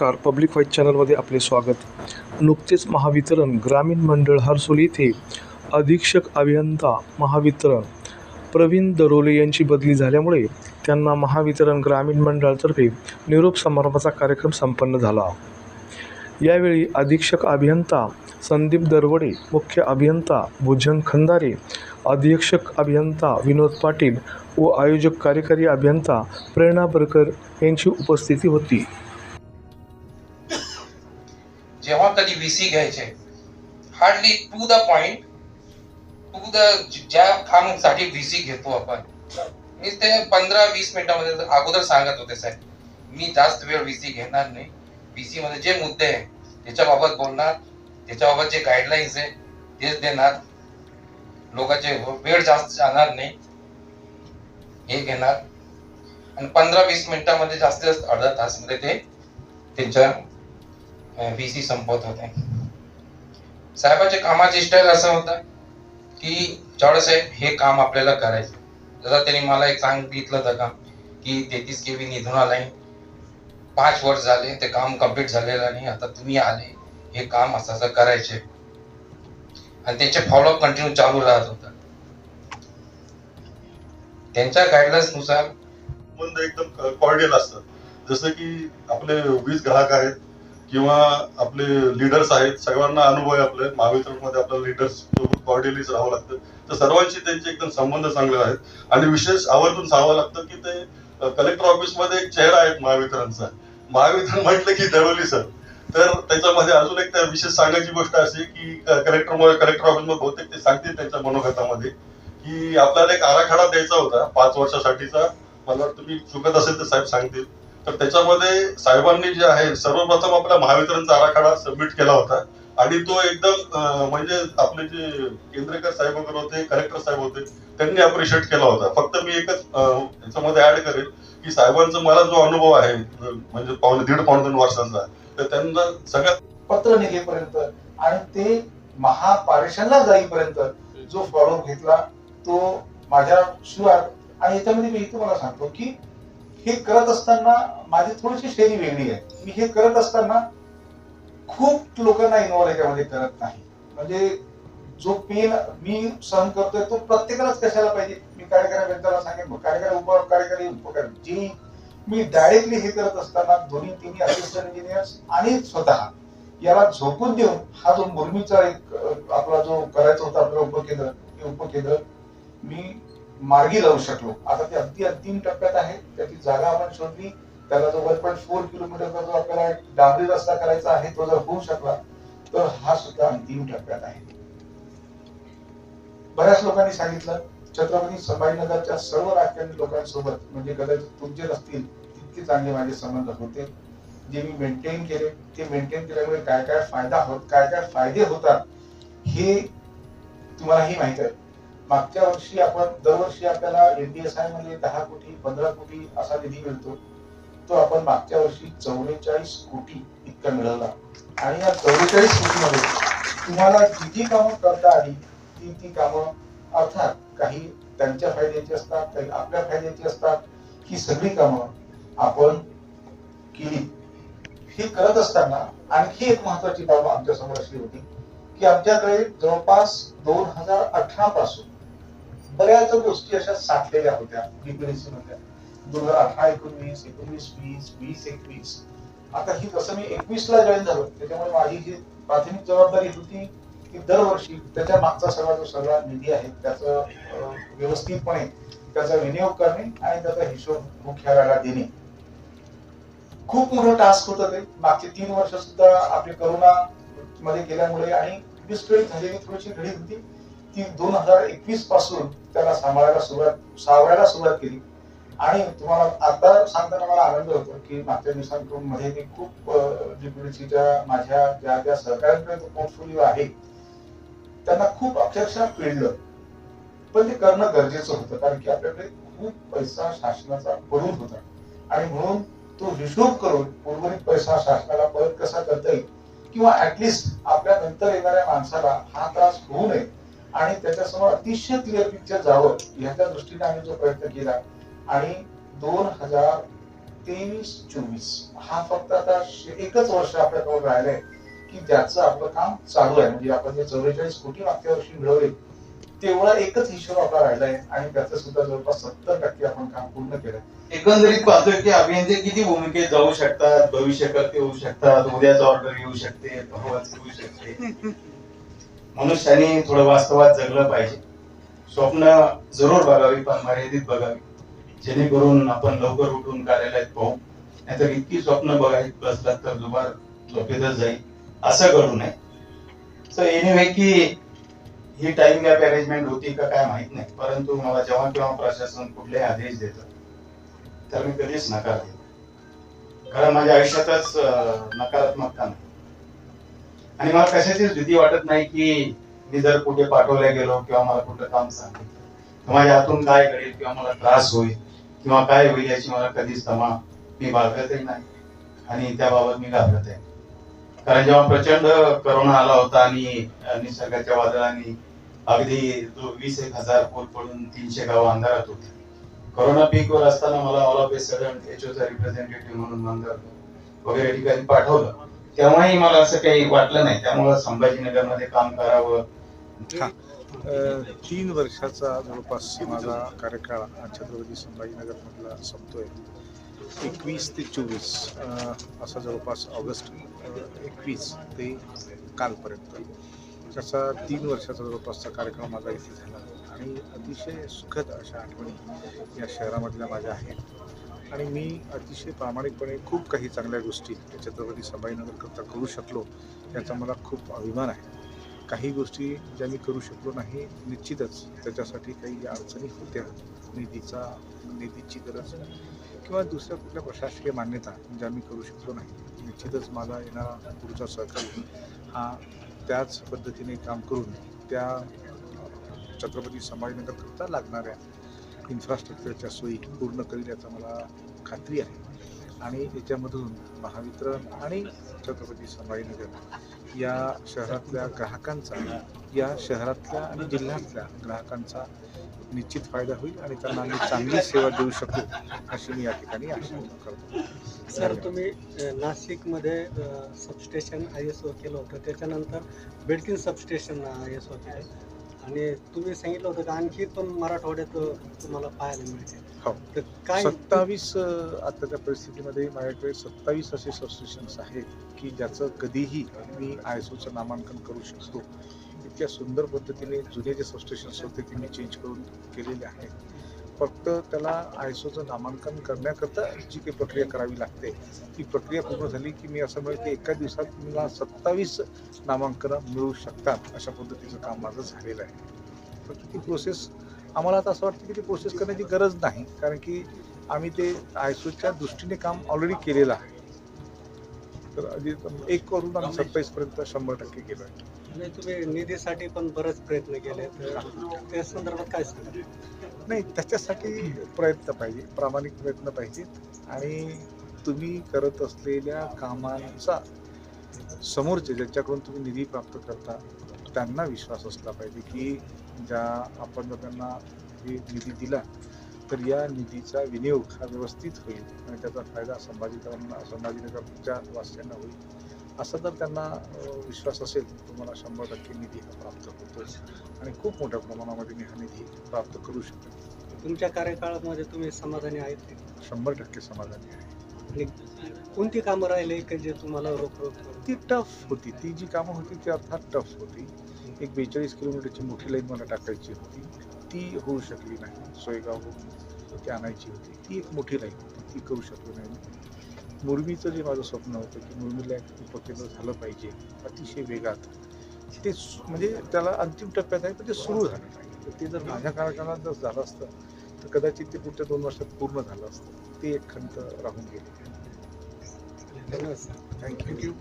नमस्कार. Public white चॅनलमध्ये आपले स्वागत. नुकतेच महावितरण ग्रामीण मंडळ हरसोली येथे अधीक्षक अभियंता महावितरण प्रवीण दरोले यांची बदली झाल्यामुळे त्यांना महावितरण ग्रामीण मंडळातर्फे निरोप समारंभाचा कार्यक्रम संपन्न झाला. यावेळी अधीक्षक अभियंता संदीप दरवडे मुख्य अभियंता भुजंग खंदारे अधीक्षक अभियंता विनोद पाटील व आयोजक कार्यकारी अभियंता प्रेरणा बरकर यांची उपस्थिती होती. जेव्हा घ्यायचे. Hardly to the point to the ज्या कामासाठी व्हीसी घेतो आपण. मी ते पंधरा वीस मिनिटामध्ये अगोदर सांगत होते साहेब मी जास्त वेळ व्हीसी घेणार नाही. व्हीसी मध्ये जे मुद्दे आहे त्याच्याबाबत बोलणार त्याच्याबाबत जे गाईडलाईन्स आहे तेच देणार. लोकांचे वेळ जास्त जाणार नाही. हे घेणार. आणि पंधरा वीस मिनिटामध्ये जास्तीत जास्त अर्धा तासमध्ये ते त्यांच्या व्हीसी संपवत होते. साहेबांचे कामाची स्टाईल असं होतं की चव्हाण साहेब हे काम आपल्याला करायचं. जसं त्यांनी मला एक सांगितलं होतं का की तेहतीस के व्ही निधून आलाय. पाच वर्ष झाले ते काम कंप्लीट झालेलं नाही. आता तुम्ही आले हे काम असं असं करायचे. आणि त्याचे फॉलोअप कंटिन्यू चालू राहत होता. त्यांच्या गाईडलाईन्सनुसार एकदम कॉर्डियल असतात. जसं की आपले वीज ग्राहक आहेत किंवा आपले लिडर्स आहेत सगळ्यांना अनुभव आहे आपले. महावितरणमध्ये आपल्याला लिडर्स सोबत कॉर्डियलीच राहावं लागतं. तर सर्वांशी त्यांचे एकदम संबंध चांगले आहेत. आणि विशेष आवर्जून सांगावं लागतं की ते कलेक्टर ऑफिसमध्ये एक चेहरा आहेत महावितरणचा. महावितरण म्हटलं की दळवली सर तर त्याच्यामध्ये अजून एक विशेष सांगायची गोष्ट अशी की कलेक्टर कलेक्टर ऑफिसमध्ये बहुतेक ते सांगतील त्यांच्या मनोगतामध्ये की आपल्याला एक आराखडा द्यायचा होता पाच वर्षासाठीचा. मला वाटतं चुकत असेल तर साहेब सांगतील. तर त्याच्यामध्ये साहेबांनी जे आहे सर्वप्रथम आपला महावितरणचा आराखडा सबमिट केला होता. आणि तो एकदम म्हणजे आपले जे केंद्रेकर साहेब वगैरे होते कलेक्टर साहेब होते त्यांनी अप्रिशिएट केला होता. फक्त मी एकच याच्यामध्ये ऍड करेल की साहेबांचा मला जो अनुभव आहे म्हणजे पावणे दीड पावणे दोन वर्षांचा तर त्यांना सगळ्यात पत्र निघेपर्यंत आणि ते महापारेषणला जाईपर्यंत जो फॉलो घेतला तो माझ्या शिवाय आणि याच्यामध्ये मी तुम्हाला सांगतो की हे करत असताना माझी थोडीशी शैली वेगळी आहे. मी हे करत असताना खूप लोकांना इन्व्हॉल्व याच्यामध्ये करत नाही. म्हणजे जो पेन मी सहन करतोय तो प्रत्येकालाच कशाला पाहिजे? मी कार्यकारी सांगेन कार्यकारी उप कार्यकारी उपकार जी. मी डायरेक्टली हे करत असताना दोन्ही तिन्ही असिस्टंट इंजिनियर्स आणि स्वतः याला झोकून देऊन हा जो मुर्मीचा एक आपला जो करायचा होता आपलं उपकेंद्र हे उपकेंद्र मी मार्गी लावू शकलो. आता ते अगदी अंतिम टप्प्यात आहे. त्याची जागा आपण शोधली. त्याला जो वन पॉईंट फोर किलोमीटरचा जो आपल्याला डांबरी रस्ता करायचा आहे तो जर होऊ शकला तर हा सुद्धा अंतिम टप्प्यात आहे. बऱ्याच लोकांनी सांगितलं छत्रपती संभाजीनगरच्या सर्व राजकारणी लोकांसोबत म्हणजे कदाचित तुमचे नसतील तितके चांगले माझे संबंध होते. जे मी मेंटेन केले ते मेंटेन केल्यामुळे काय काय फायदा होत काय काय फायदे होतात हे तुम्हालाही माहीत आहे. मागच्या वर्षी आपण दरवर्षी आपल्याला एनडीएसआयमध्ये दहा कोटी पंधरा कोटी असा निधी मिळतो. तो आपण मागच्या वर्षी चौवेचाळीस कोटी इतका मिळवला. आणि या चौवेचाळीस कोटी मध्ये तुम्हाला जी जी कामं करता आली ती ती कामं अर्थात काही त्यांच्या फायद्याची असतात काही आपल्या फायद्याची असतात ही सगळी कामं आपण केली. हे करत असताना आणखी एक महत्वाची बाब आमच्यासमोर अशी होती की आमच्याकडे जवळपास दोन हजार अठरा पासून बऱ्याच गोष्टी अशा साठलेल्या होत्या डिप्रेसी मध्ये दोन हजार अठरा एकोणवीस एकोणवीस वीस वीस एकवीस. आता ही जसं मी एकवीस ला जॉईन झालो त्याच्यामुळे माझी जी प्राथमिक जबाबदारी होती की दरवर्षी त्याच्या मागचा सगळा जो सगळा निधी आहे त्याचं व्यवस्थितपणे त्याचा विनियोग करणे आणि त्याचा हिशोब मुख्यालयाला देणे. खूप मोठं टास्क होतं ते. मागचे तीन वर्ष सुद्धा आपली करोना मध्ये गेल्यामुळे आणि विस्कळीत झालेली थोडीशी घडी होती. ती दोन हजार एकवीसपासून त्याला सांभाळायला सुरुवात सावरायला सुरुवात केली. आणि तुम्हाला आता सांगताना मला आनंद होतो की मागच्या दिवसांमध्ये मी खूप जीपीडीसीच्या माझ्या ज्या ज्या सहकार्यांकडे तो पोर्टफोलिओ आहे त्यांना खूप अक्षरशः पिळलं. पण ते करणं गरजेचं होतं कारण की आपल्याकडे खूप पैसा शासनाचा पडून होता. आणि म्हणून तो हिशोब करून उर्वरित पैसा शासनाला परत कसा करता येईल? किंवा ऍटलिस्ट आपल्या नंतर येणाऱ्या माणसाला हा त्रास होऊ नये. आणि त्याच्यासमोर अतिशय क्लिअर पिक्चर जावं ह्याच्या दृष्टीने आम्ही जो प्रयत्न केला. आणि दोन हजार तेवीस चोवीस हा फक्त आता एकच वर्ष आपल्याजवळ राहिलंय की ज्याचं आपलं काम चालू आहे. म्हणजे आपण जे चौवेचाळीस कोटी मागच्या वर्षी मिळवले तेवढा एकच हिशोब आपला राहिलाय आणि त्याचं सुद्धा जवळपास सत्तर टक्के आपण काम पूर्ण केलंय. एकंदरीत पाहतोय की अभियंते किती भूमिकेत जाऊ शकतात भविष्यकर्ते होऊ शकतात उद्याच ऑर्डर येऊ शकते येऊ शकते. मनुष्याने थोडं वास्तवात जगलं पाहिजे. स्वप्न जरूर बघावी पण मर्यादित बघावी. जेणेकरून आपण लवकर उठून कार्यालयात पाहू. नाहीतर इतकी स्वप्न बघायची बसलात तर दुबार झोपेतच जाईल. असं करू नये. सो एनिवे की ही टाइम गॅप अरेंजमेंट होती का काय माहीत नाही. परंतु मला जेव्हा केव्हा प्रशासन कुठले आदेश देतं तर मी कधीच नकार देत कारण माझ्या आयुष्यातच नकारात्मकता नाही. आणि मला कशाचीच भीती वाटत नाही की मी जर कुठे पाठवल्या गेलो किंवा मला कुठलं काम सांगितलं. माझ्या हातून काय घडेल किंवा मला त्रास होईल किंवा काय होईल याची मला कधीच तमा मी बाळगतही नाही. आणि त्याबाबत मी घाबरत आहे कारण जेव्हा प्रचंड करोना आला होता आणि निसर्गाच्या वादळाने अगदी जो वीस एक हजार पोल पडून तीनशे गाव अंधारात होते. कोरोना पीक वर असताना मला ऑल ऑफ ए सडन एचओचा रिप्रेझेंटेटिव्ह म्हणून मंदर वगैरे ठिकाणी पाठवलं. तेव्हाही मला असं काही वाटलं नाही. त्यामुळे संभाजीनगरमध्ये काम करावं. तीन वर्षाचा जवळपास माझा कार्यकाळ हा छत्रपती संभाजीनगरमधला संपतोय. एकवीस ते चोवीस असा जवळपास ऑगस्ट एकवीस ते कालपर्यंत. त्याचा तीन वर्षाचा जवळपासचा कार्यक्रम माझा इथे झाला. आणि अतिशय सुखद अशा आठवणी या शहरामधल्या माझ्या आहेत. आणि मी अतिशय प्रामाणिकपणे खूप काही चांगल्या गोष्टी या छत्रपती संभाजीनगरकरता करू शकलो याचा मला खूप अभिमान आहे. काही गोष्टी ज्या मी करू शकलो नाही निश्चितच त्याच्यासाठी काही अडचणी होत्या निधीचा निधीची गरज किंवा दुसऱ्या कुठल्या प्रशासकीय मान्यता ज्या मी करू शकलो नाही निश्चितच माझा येणारा पुढचा सहकारी हा त्याच पद्धतीने काम करून त्या छत्रपती संभाजीनगरकरता लागणाऱ्या इन्फ्रास्ट्रक्चरच्या सोयी पूर्ण करील याचा मला खात्री आहे. आणि याच्यामधून महावितरण आणि छत्रपती संभाजीनगर या शहरातल्या ग्राहकांचा या शहरातल्या आणि जिल्ह्यातल्या ग्राहकांचा निश्चित फायदा होईल आणि त्यांना आम्ही चांगली सेवा देऊ शकू अशी मी या ठिकाणी आशा करतो. सर तुम्ही नाशिकमध्ये सबस्टेशन आय एस ओ केलं होतं. त्याच्यानंतर बेडकिन सबस्टेशन आय एस ओ केलं. आणि तुम्ही सांगितलं होतं की आणखी पण मराठवाड्यात तुम्हाला पाहायला मिळते. हो. तर काय सत्तावीस आताच्या परिस्थितीमध्ये माझ्याकडे सत्तावीस असे सबस्टेशन्स आहेत की ज्याचं कधीही मी आय एस ओचं नामांकन करू शकतो. इतक्या सुंदर पद्धतीने जुने जे सबस्टेशन्स होते ते मी चेंज करून केलेले आहेत. फक्त त्याला आय एस ओचं नामांकन करण्याकरता जी काही प्रक्रिया करावी लागते ती प्रक्रिया पूर्ण झाली की मी असं म्हणते एका दिवसात मला सत्तावीस नामांकनं मिळू शकतात अशा पद्धतीचं काम माझं झालेलं आहे. फक्त ती प्रोसेस आम्हाला आता असं वाटतं की ती प्रोसेस करण्याची गरज नाही कारण की आम्ही ते आयसोच्या दृष्टीने काम ऑलरेडी केलेलं आहे. तर आधी एक करून आम्ही सत्तावीसपर्यंत शंभर टक्के गेलो आहे तुम्ही निधीसाठी पण बरेच प्रयत्न केले त्या संदर्भात काय सांगा नाही त्याच्यासाठी प्रयत्न पाहिजे प्रामाणिक प्रयत्न पाहिजेत आणि तुम्ही करत असलेल्या कामांचा समोरचे ज्याच्याकडून तुम्ही निधी प्राप्त करता त्यांना विश्वास असला पाहिजे की ज्या आपण जर त्यांना हे निधी दिला तर या निधीचा विनियोग हा व्यवस्थित होईल आणि त्याचा फायदा संभाजीकरांना संभाजीनगरच्या वासियांना होईल. असा जर त्यांना विश्वास असेल तुम्हाला शंभर टक्के निधी हा प्राप्त होतो आणि खूप मोठ्या प्रमाणामध्ये मी हा निधी प्राप्त करू शकतो. तुमच्या कार्यकाळामध्ये तुम्ही समाधानी आहेत शंभर टक्के समाधानी आहे. आणि कोणती कामं राहिले की जे तुम्हाला रोख रोख ती टफ होती. ती जी कामं होती ती अर्थात टफ होती. एक बेचाळीस किलोमीटरची मोठी लाईन मला टाकायची होती. ती होऊ शकली नाही. सोयगावहून ती आणायची होती. ती एक मोठी लाईन होती. ती करू शकलो नाही मी. मुरमीचं जे माझं स्वप्न होतं की मुरमीला एक उपकेंद्र झालं पाहिजे अतिशय वेगात. ते सु- म्हणजे त्याला अंतिम टप्प्यात आहे पण ते सुरू झालं नाही. तर ते जर माझ्या कार्यकाळात जर झालं असतं तर कदाचित ते पुढच्या दोन वर्षात पूर्ण झालं असतं. ते एक खंत राहून गेली. थँक्यू